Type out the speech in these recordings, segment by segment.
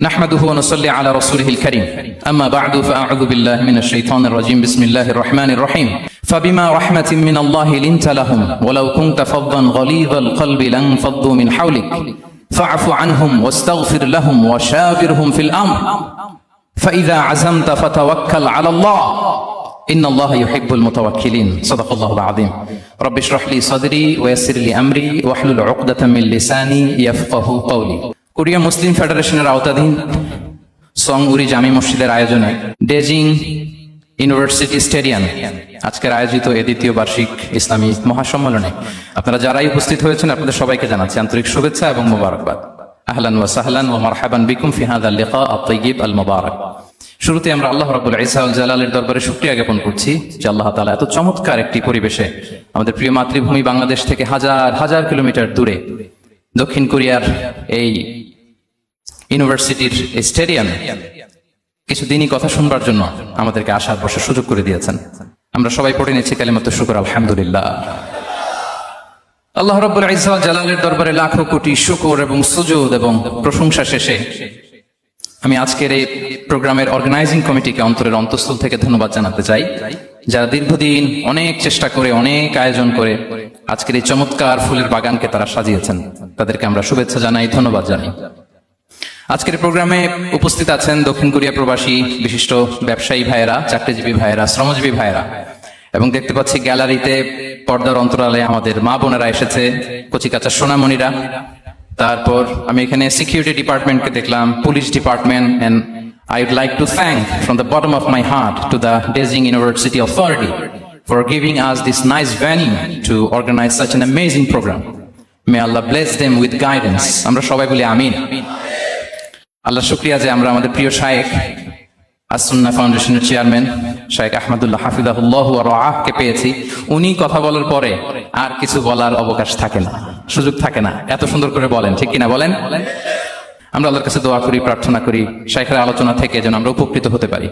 نحمده ونصلي على رسوله الكريم. أما بعد فأعوذ بالله من الشيطان الرجيم. بسم الله الرحمن الرحيم. فبما رحمة من الله لنت لهم ولو كنت فظا غليظ القلب لانفضوا من حولك. فاعف عنهم واستغفر لهم وشاورهم في الأمر. فإذا عزمت فتوكل على الله. إن الله يحب المتوكلين. صدق الله العظيم. رب اشرح لي صدري ويسر لي أمري واحلل عقدة من لساني يفقه قولي. Korea মুসলিম ফেডারেশনের আওতাধীন song উরি জামি মসজিদের আয়োজনে ডেজিং ইউনিভার্সিটি স্টেডিয়াম আজকের আয়োজিত এ দ্বিতীয় বার্ষিক ইসলামী মহাসম্মেলনে। আপনারা যারাই উপস্থিত হয়েছেন, আপনাদের সবাইকে জানাচ্ছি আন্তরিক শুভেচ্ছা এবং মোবারকবাদ। আহলান ওয়া সাহলান ওয়া মারহাবান বিকুম ফি হাদা লিকা আত-তাইয়িব আল মুবারাক শুরুতে আমরা আল্লাহ রাব্বুল ইসা আল জালালের দরবারে শুকরিয়া জ্ঞাপন করছি যে আল্লাহ তাআলা এত চমৎকার একটি পরিবেশে আমাদের প্রিয় মাতৃভূমি বাংলাদেশ থেকে হাজার হাজার কিলোমিটার দূরে দক্ষিণ কোরিয়ার এই ইউনিভার্সিটির স্টেডিয়ামে কিছুদিনই কথা শুনবার জন্য আমাদেরকে আসার বসার সুযোগ করে দিয়েছেন। আমরা সবাই পড়ে নিচ্ছি কালিমাত শুকর, আলহামদুলিল্লাহ। আল্লাহ রব্বুল ইসা জালালের দরবারে লাখো কোটি শুকর এবং সুজুদ এবং প্রশংসা শেষে আমি আজকের এই প্রোগ্রামের অর্গানাইজিং কমিটিকে অন্তরের অন্তঃস্থল থেকে ধন্যবাদ জানাতে চাই। যারা দীর্ঘদিন অনেক চেষ্টা করে, অনেক আয়োজন করে আজকের এই চমৎকার ফুলের বাগানকে তারা সাজিয়েছেন, তাদেরকে আমরা শুভেচ্ছা জানাই, ধন্যবাদ জানাই। আজকের প্রোগ্রামে উপস্থিত আছেন দক্ষিণ কোরিয়া প্রবাসী বিশিষ্ট ব্যবসায়ী ভাইয়েরা, চাকরিজীবী ভাইয়েরা, শ্রমজীবী ভাইয়েরা। এবং দেখতে পাচ্ছি গ্যালারিতে পর্দার অন্তরালে আমাদের মা বোনেরা এসেছে কচিকাচার সোনামণিরা। তারপর আমি এখানে সিকিউরিটি ডিপার্টমেন্টকে দেখলাম police department and I would like to thank from the bottom of my heart to the ডেজিং university authority for giving us this nice venue to organise such an amazing programme may Allah bless them with guidance আমরা সবাই বলি আমিন। আল্লাহ শুক্রিয়া যে আমরা আমাদের প্রিয় শায়েক আসুন্না ফাউন্ডেশনের chairman শায়েক আহমদুল্লাহ হাফিদাহুল্লাহ আহকে পেয়েছি। উনি কথা বলার পরে আর কিছু বলার অবকাশ থাকে না, সুযোগ থাকে না। এত সুন্দর করে বলেন, ঠিক কিনা বলেন? আমরা আল্লাহর কাছে দোয়া করি, প্রার্থনা করি, শাইখের আলোচনা থেকে যেন আমরা উপকৃত হতে পারি।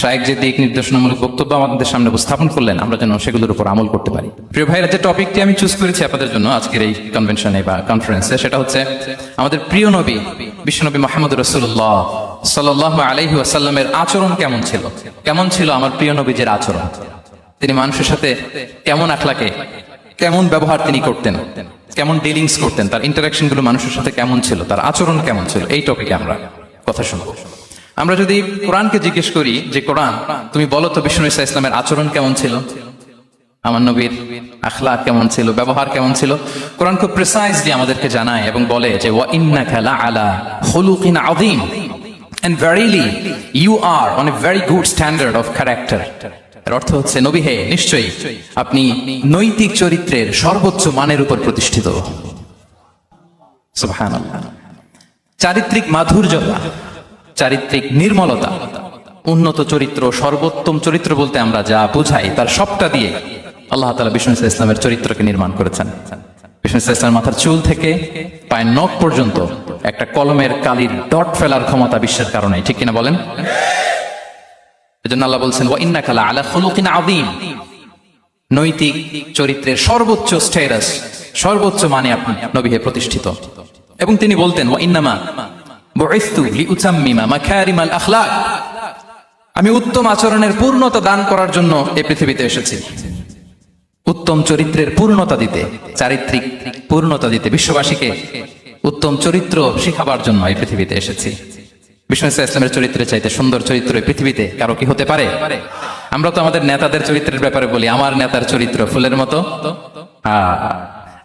শায়েক যে দিক নির্দেশনামূলক বক্তব্য আমাদের সামনে উপস্থাপন করলেন, আমরা যেন সেগুলোর উপর আমল করতে পারি। প্রিয় ভাইরা যে টপিকটি আমি চুজ করেছি আপনাদের জন্য আজকের এই কনভেনশনে বা কনফারেন্সে সেটা হচ্ছে আমাদের প্রিয় নবী বিশ্বনবী মোহাম্মদ রসুল্লাহ সাল্লাহ আলহি আসাল্লামের আচরণ কেমন ছিল? কেমন ছিল আমার প্রিয় নবীজের আচরণ? তিনি মানুষের সাথে কেমন আখলাকে, কেমন ব্যবহার তিনি করতেন? কেমন ডিলিংস করতেন, তার ইন্টারাকশনগুলো মানুষের সাথে কেমন ছিল, তার আচরণ কেমন ছিল, এই টপিকে আমরা কথা শুনব। আমরা যদি কোরআনকে জিজ্ঞেস করি যে, কোরআন, তুমি বলো তো বিষ্ণু ইসা ইসলামের আচরণ কেমন ছিল? আমার নবীর আখলাক কেমন ছিল? ব্যবহার কেমন ছিল? কোরআন খুব প্রিসাইজলি আমাদেরকে জানায় এবং বলে যে, ওয়া ইন্না খেলা আলা হলুকিন আদিম and verily you are on a very good standard of character এর অর্থ হচ্ছে, নবী হে, নিশ্চয়ই আপনি নৈতিক চরিত্রের সর্বোচ্চ মানের উপর প্রতিষ্ঠিত। চারিত্রিক মাধুর্যতা, চারিত্রিক নির্মলতা, উন্নত চরিত্র, সর্বোত্তম চরিত্র বলতে আমরা যা বুঝাই, তার সবটা দিয়ে আল্লাহ তালা বিষ্ণু ইসলাম ইসলামের চরিত্রকে নির্মাণ করেছেন। বিষ্ণু ইসলাম ইসলামের মাথার চুল থেকে পায়ের নখ পর্যন্ত একটা কলমের কালির ডট ফেলার ক্ষমতা বিশ্বের কারণে, ঠিক কিনা বলেন? এজন্য আল্লাহ বলছেন, ওয়া ইন্না কালা আলা খুলুকিন আযীম। নৈতিক চরিত্রের সর্বোচ্চ স্ট্যাটাস সর্বোচ্চ মানে আপনি, নবী হে প্রতিষ্ঠিত। এবং তিনি বলতেন, ওয়া ইন্নামা বুইসতু লিউতাম্মিমা মাকারিমাল আখলাক। আমি উত্তম আচরণের পূর্ণতা দান করার জন্য এই পৃথিবীতে এসেছি। উত্তম চরিত্রের পূর্ণতা দিতে, চারিত্রিক পূর্ণতা দিতে বিশ্ববাসীকে উত্তম চরিত্র শিখাবার জন্য এই পৃথিবীতে এসেছি। বিষ্ণু ইসা ইসলামের চরিত্রের চাইতে সুন্দর চরিত্র পৃথিবীতে কারও কি হতে পারে? আমরা তো আমাদের নেতাদের চরিত্রের ব্যাপারে বলি, আমার নেতার চরিত্র ফুলের মতো।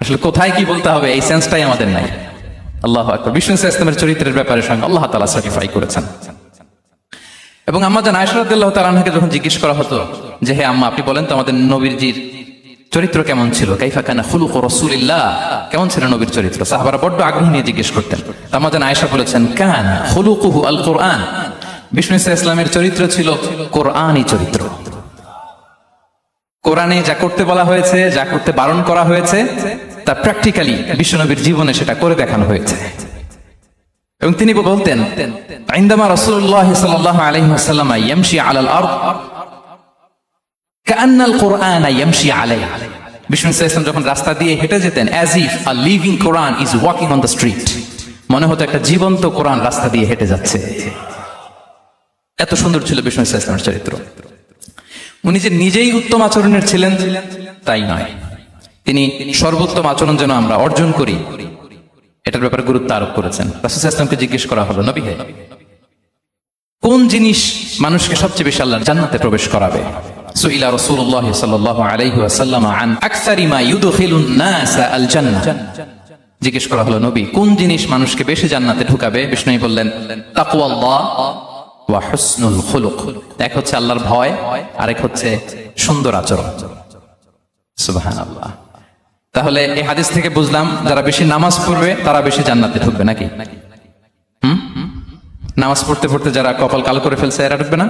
আসলে কোথায় কি বলতে হবে, এই সেন্সটাই আমাদের নাই। আল্লাহ আকবর। বিষ্ণু ইসা ইসলামের চরিত্রের ব্যাপারে সঙ্গে আল্লাহ তালা সার্টিফাই করেছেন। এবং আম্মা জান আয়সরাদ্দাল্লাহ তালানহাকে যখন জিজ্ঞেস করা হতো যে হ্যাঁ আম্মা, আপনি বলেন তো আমাদের নবীরজির চরিত্র কেমন ছিল? কাইফা কানা খুলুক রসুলিল্লাহ। কেমন ছিল নবীর চরিত্র? সাহাবারা বড্ড আগ্রহ নিয়ে জিজ্ঞেস করতেন। তো আম্মা জান আয়েশা বলেছেন, কান খুলুকুহু আল কোরআন বিষ্ণু ইসা ইসলামের চরিত্র ছিল কোরআনই চরিত্র। কোরআনে যা করতে বলা হয়েছে, যা করতে বারণ করা হয়েছে, তা প্র্যাকটিক্যালি বিশ্বনবীর জীবনে সেটা করে দেখানো হয়েছে। এবং তিনি বলতেন, আইন্দামা রসুল্লাহ সাল্লাহ আলহি ওয়াসাল্লাম ইয়ামশি আলাল আরদ। কান্নাল কোরআন আলাই ইসলাম যখন রাস্তা দিয়ে হেঁটে যেতেন as if a living Quran is walking on the street মনে হতো একটা জীবন্ত কোরআন রাস্তা দিয়ে হেঁটে যাচ্ছে। এত সুন্দর ছিল ইসলামের চরিত্র। উনি যে নিজেই উত্তম আচরণের ছিলেন, তাই নয়। তিনি সর্বোত্তম আচরণ যেন আমরা অর্জন করি, এটার ব্যাপারে গুরুত্ব আরোপ করেছেন। রাসুল ইসলামকে জিজ্ঞেস করা হলো, নবী কোন জিনিস মানুষকে সবচেয়ে বেশি আল্লাহর জান্নাতে প্রবেশ করাবে? জিজ্ঞেস করা হলো, নবী, কোন জিনিস মানুষকে বেশি জান্নাতে ঢুকাবে? বিষ্ণু বললেন এক হচ্ছে আল্লাহর ভয়, আরেক হচ্ছে সুন্দর আচরণ। তাহলে এই হাদিস থেকে বুঝলাম, যারা বেশি নামাজ পড়বে, তারা বেশি জান্নাতে ঢুকবে নাকি? হুম? নামাজ পড়তে পড়তে যারা কপাল কালো করে ফেলছে, এরা ঢুকবে না?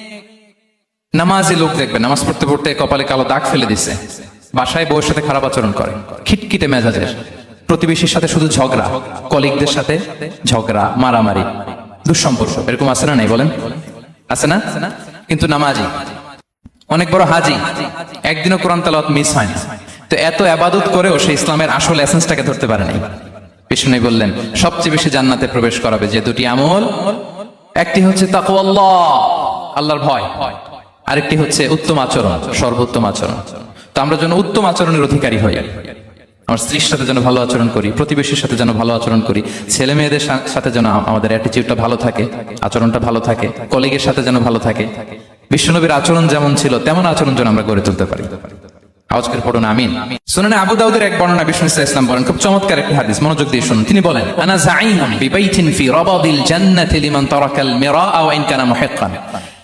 নামাজি লোক দেখবে, নামাজ পড়তে পড়তে কপালে কালো দাগ ফেলে দিছে। বাসায় বউয়ের সাথে খারাপ আচরণ করে, খিটখিটে মেজাজের। প্রতিবেশীর সাথে শুধু ঝগড়া, কলিগদের সাথে ঝগড়া, মারামারি, দুঃসম্পর্ক, এরকম আছে না নাই বলেন? আছে না? কিন্তু নামাজি, অনেক বড় হাজি, একদিনও কোরআন তালাওয়াত মিস হয় না। তো এত আবাদত করেও সে ইসলামের আসল এসেন্সটাকে ধরতে পারে নাই। বিষ্ণু বললেন, সবচেয়ে বেশি জান্নাতে প্রবেশ করাবে যে দুটি আমল, একটি হচ্ছে তাকওয়াল্লাহ, আল্লাহর ভয়। আরেকটি হচ্ছে উত্তম আচরণ, সর্বোত্তম আচরণ। তো আমরা যেন উত্তম আচরণের অধিকারী হই। আমার স্ত্রীর সাথে যেন ভালো আচরণ করি, প্রতিবেশীর সাথে যেন ভালো আচরণ করি ছেলে মেয়েদের সাথে যেন আমাদের অ্যাটিটিউডটা ভালো থাকে, আচরণটা ভালো থাকে কলিগের সাথে যেন ভালো থাকে। বিশ্বনবীর আচরণ যেমন ছিল, তেমন আচরণ যেন আমরা গড়ে তুলতে পারি। আজকের পড়ুন, আমিন। শুনুন আবু দাউদের এক বর্ণনা বিষ্ণু ইসলাম বলেন, খুব চমৎকার একটি হাদিস, মনোযোগ দিয়ে শুনুন। তিনি বলেন, আনা জাইনুম বিবাইতিন ফি রাবাদিল জান্নাতি লিমান তারাকাল ইন কানা মুহিক্কান।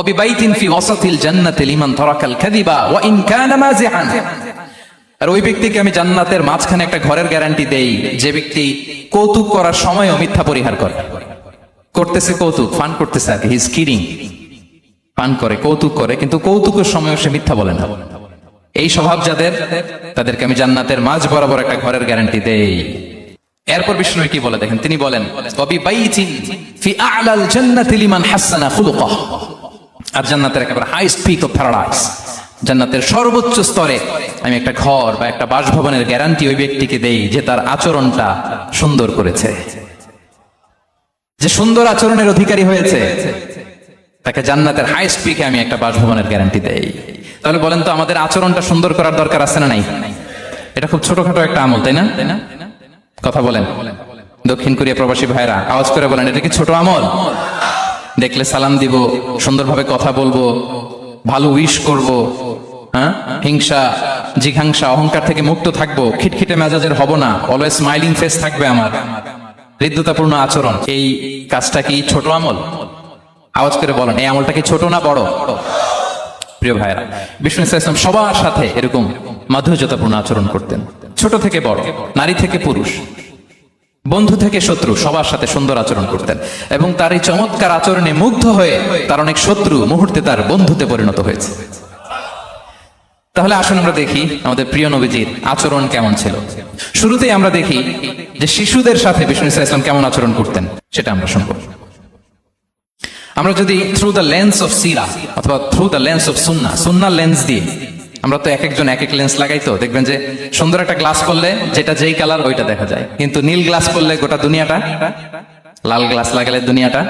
অবিবাইতিন ফি ওয়াসাতিল জান্নাতিল লিমান তারাকাল কাযিবা ওয়া ইন কানা আর ওই ব্যক্তিকে আমি জান্নাতের মাঝখানে একটা ঘরের গ্যারান্টি দেই, যে ব্যক্তি কৌতুক করার সময়ও মিথ্যা পরিহার করে। করতেছে কৌতুক ফান করতেছে আর হি ইজ পান করে, কৌতুক করে, কিন্তু কৌতুকের সময় সে মিথ্যা বলে না। এই স্বভাব যাদের, তাদেরকে আমি জান্নাতের মাঝ বরাবর একটা ঘরের গ্যারান্টি দেই। এরপর বিষ্ণু কি বলে দেখেন? তিনি বলেন কবি বাইচিন ফি আলাল জান্নাতি লিমান হাসানা খুলুকাহ। আর জান্নাতের একেবারে হাইস্ট পিক অফ প্যারাডাইস জান্নাতের সর্বোচ্চ স্তরে আমি একটা ঘর বা একটা বাসভবনের গ্যারান্টি ওই ব্যক্তিকে দেই যে তার আচরণটা সুন্দর করেছে। যে সুন্দর আচরণের অধিকারী হয়েছে, তাকে জান্নাতের হাইস্ট পিকে আমি একটা বাসভবনের গ্যারান্টি দেই। তাহলে বলেন তো আমাদের আচরণটা সুন্দর করার দরকার আছে না নাই? এটা খুব ছোটখাটো একটা আমল, তাই না? কথা বলেন। দক্ষিণ কোরিয়া প্রবাসী ভাইরা, আওয়াজ করে বলেন, এটা কি ছোট আমল? দেখলে সালাম দিব, সুন্দরভাবে কথা বলব, ভালো উইশ করব হ্যাঁ? হিংসা, জিঘাংসা, অহংকার থেকে মুক্ত থাকব, খিটখিটে মেজাজের হব না অলওয়েজ স্মাইলিং ফেস থাকবে আমার। হৃদ্যতাপূর্ণ আচরণ, এই কাজটা কি ছোট আমল? আওয়াজ করে বলেন, এই আমলটা কি ছোট না বড়? প্রিয় ভাইরা বিষ্ণু ইসলাম সবার সাথে এরকম মাধুর্যতাপূর্ণ আচরণ করতেন। ছোট থেকে বড়, নারী থেকে পুরুষ। বন্ধু থেকে শত্রু সবার সাথে সুন্দর আচরণ করতেন এবং তার এই চমৎকার আচরণে মুগ্ধ হয়ে তার অনেক শত্রু মুহূর্তে তার বন্ধুতে পরিণত হয়েছে। তাহলে আসুন আমরা দেখি আমাদের প্রিয় নবীজির আচরণ কেমন ছিল। শুরুতেই আমরা দেখি যে শিশুদের সাথে বিষ্ণু ইসলাম কেমন আচরণ করতেন, সেটা আমরা শুনব। আমরা যদি through the lens of Seerah অথবা through the lens of Sunnah সুন্নার লেন্স দিয়ে আমরা তো এক একজন এক এক লেন্স লাগাই তো, দেখবেন যে সুন্দর একটা গ্লাস করলে যেটা যেই কালার ওইটা দেখা যায়। কিন্তু নীল গ্লাস করলে গোটা দুনিয়াটা, লাল গ্লাস লাগালে দুনিয়াটা।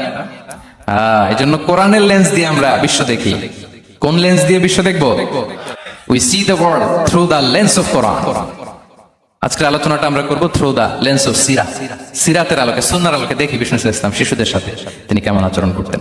এই জন্য কোরআনের লেন্স দিয়ে আমরা বিশ্ব দেখি। কোন লেন্স দিয়ে বিশ্ব দেখব? We see the world through the lens of Quran আজকের আলোচনাটা আমরা করব থ্রু দা লেন্স অফ সিরা সিরাতের আলোকে, সুন্নার আলোকে দেখি বিষ্ণু ইসলাম শিশুদের সাথে তিনি কেমন আচরণ করতেন।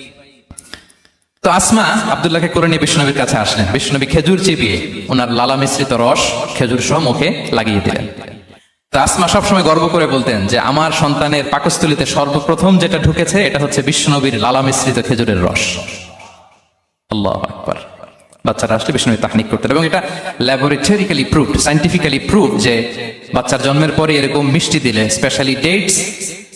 তো আসমা আব্দুল্লাহকে করে নিয়ে বিষ্ণনবীর কাছে আসলেন। বিষ্ণনবী খেজুর চেপিয়ে ওনার লালা মিশ্রিত রস খেজুর সহ মুখে লাগিয়ে দিলেন। তো আসমা সবসময় গর্ব করে বলতেন যে, আমার সন্তানের পাকস্থলিতে সর্বপ্রথম যেটা ঢুকেছে, এটা হচ্ছে বিষ্ণনবীর লালা মিশ্রিত খেজুরের রস। আল্লাহ আকবার। বাচ্চারা আসলে বিষ্ণু তাকনিক করতেন এবং এটা ল্যাবরেটরিক্যালি প্রুভড সাইন্টিফিক্যালি প্রুভ যে, বাচ্চার জন্মের পরে এরকম মিষ্টি দিলে স্পেশালি ডেটস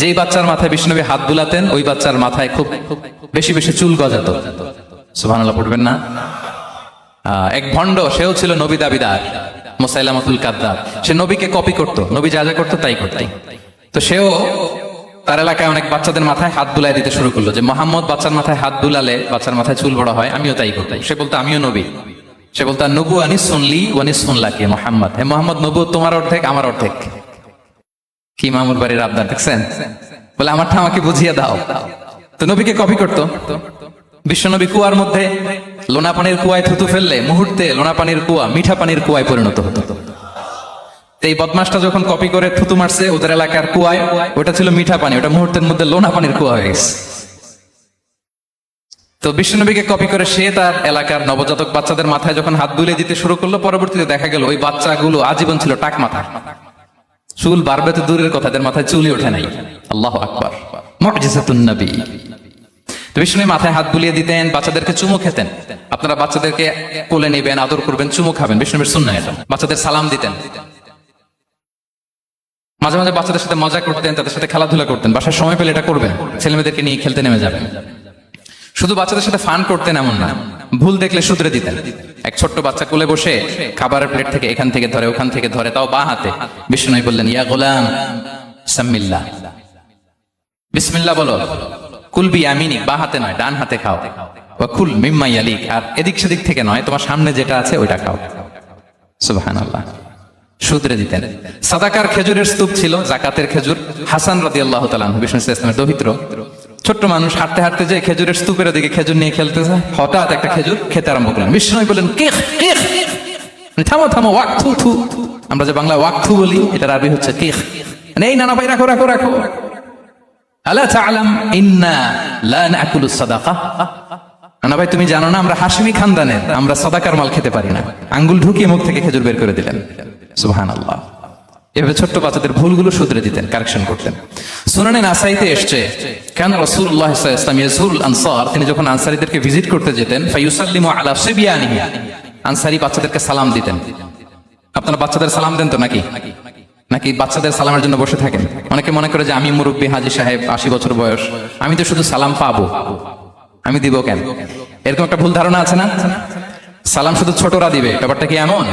যেই বাচ্চার মাথায় বিষ্ণুনবী হাত বুলাতেন ওই বাচ্চার মাথায় খুব বেশি বেশি চুল গজাতো। সুবহানাল্লাহ, পড়বেন না? এক ভণ্ড, সেও ছিল নবী দাবিদার, মোসাইলামাতুল কাদ্দাব। সে নবীকে কপি করতো, নবী যা যা করতো তাই করতাই তো সেও তার এলাকায় অনেক বাচ্চাদের মাথায় হাত বুলাই দিতে শুরু করল যে, মোহাম্মদ বাচ্চার মাথায় হাত বুলালে বাচ্চার মাথায় চুল বড় হয়, আমিও তাই করতাই সে বলতো, আমিও নবী। সে বলতো নবু আনি শুনলি ওয়ানি শুনলা কে মোহাম্মদ। হে মোহাম্মদ নবু তোমার অর্ধেক, আমার অর্ধেক। কি মামুর বাড়ির আবদার দেখছেন? বলে, আমারটা আমাকে বুঝিয়ে দাও। তো নবীকে কপি করতো। বিশ্বনবী কুয়ার মধ্যে লোনা পানির কুয়ায় থুতু ফেললে মুহূর্তে লোনা পানির কুয়া মিঠা পানির কুয়ায় পরিণত হতো। এই বদমাসটা যখন কপি করে থুতু মারছে, ওদের এলাকার কুয়ায়, ওটা ছিল মিঠা পানি ওটা মুহূর্তের মধ্যে লোনা পানির কুয়া হয়ে গেছে। তো বিশ্বনবীকে কপি করে সে তার এলাকার নবজাতক বাচ্চাদের মাথায় যখন হাত বুলিয়ে দিতে শুরু করল, পরবর্তীতে দেখা গেল ওই বাচ্চাগুলো আজীবন ছিল টাক মাথা চুল বাড়বে তো দূরের কথা, এদের মাথায় চুলই ওঠে নাই। আল্লাহ আকবর। নবী। বিষ্ণু মাথায় হাত বুলিয়ে দিতেন, বাচ্চাদেরকে চুমু খেতেন। আপনারা বাচ্চাদেরকে কোলে নেবেন, আদর করবেন, চুমু খাবেন। বিষ্ণুবীর শূন্য এটা। বাচ্চাদের সালাম দিতেন। মাঝে মাঝে বাচ্চাদের সাথে মজা করতেন, তাদের সাথে খেলাধুলা করতেন। বাসার সময় পেলে এটা করবেন। ছেলে মেয়েদেরকে নিয়ে খেলতে নেমে যাবেন। শুধু বাচ্চাদের সাথে ফান করতেন এমন না। ভুল দেখলে শুধরে দিতেন। এক ছোট্ট বাচ্চা কোলে বসে খাবারের প্লেট থেকে এখান থেকে ধরে, ওখান থেকে ধরে, তাও বা হাতে। বিষ্ণু বললেন, ইয়া গোলাম, সাম্মিল্লা। বিসমিল্লা বলো কুলবি আমিনি, বা হাতে নয়, ডান হাতে খাও। বা কুল মিম্মাই আলিক আর এদিক সেদিক থেকে নয়, তোমার সামনে যেটা আছে ওইটা খাও। সুবাহান আল্লাহ শুধরে দিতেন। সাদাকার খেজুরের স্তূপ ছিল, জাকাতের খেজুর। হাসান রাদি আল্লাহ তালান বিষ্ণু ইসলামের দহিত্র ছোট্ট মানুষ হাঁটতে হাঁটতে যে খেজুরের স্তূপের দিকে খেজুর নিয়ে খেলতেছে, হঠাৎ একটা খেজুর খেতে আরম্ভ করলেন বিষ্ণু বললেন কে থামো থামো ওয়াক থু। থু আমরা যে বাংলা ওয়াক থু বলি, এটার আরবি হচ্ছে কেখ এই নানা ভাই, রাখো রাখো রাখো। আলা তাআলাম ইন্না সাদাকা? না ভাই, তুমি জানো না, আমরা হাসমি খানদানের, আমরা সাদাকার মাল খেতে পারি না। আঙ্গুল ঢুকিয়ে মুখ থেকে খেজুর বের করে দিলেন। সুবহানাল্লাহ। এভাবে ছোট্ট বাচ্চাদের ভুলগুলো শুধরে দিতেন কারেকশন করতেন। সুনানে নাসাইতে এসছে, কেন আলাইহি ওয়াসাল্লাম ইয়াজুরুল আনসার? তিনি যখন আনসারীদেরকে ভিজিট করতে যেতেন ফায়ুসাল্লিমু আলা সিবিয়ানিহি, আনসারী বাচ্চাদেরকে সালাম দিতেন। আপনারা বাচ্চাদের সালাম দেন তো নাকি? নাকি বাচ্চাদের সালামের জন্য বসে থাকেন? অনেকে মনে করে যে আমি মুরব্বী হাজি সাহেব, আশি বছর বয়স, আমি তো শুধু সালাম পাবো। আমি দিব কেন? এরকম একটা ভুল ধারণা আছে না? সালাম শুধু ছোটরা দিবে, ব্যাপারটা কি এমন?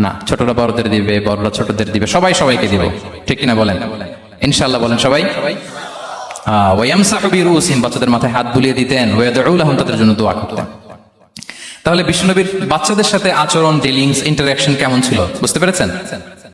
না, ছোটরা বড়দের দিবে, বড়রা ছোটদের দিবে, সবাই সবাইকে দিবে। ঠিক কিনা বলেন? ইনশাল্লাহ বলেন সবাই। বাচ্চাদের মাথায় হাত বুলিয়ে দিতেন তাদের জন্য দোয়া করতেন। তাহলে বিষ্ণুনবীর বাচ্চাদের সাথে আচরণ ডিলিংস ইন্টারাকশন কেমন ছিল? বুঝতে পেরেছেন?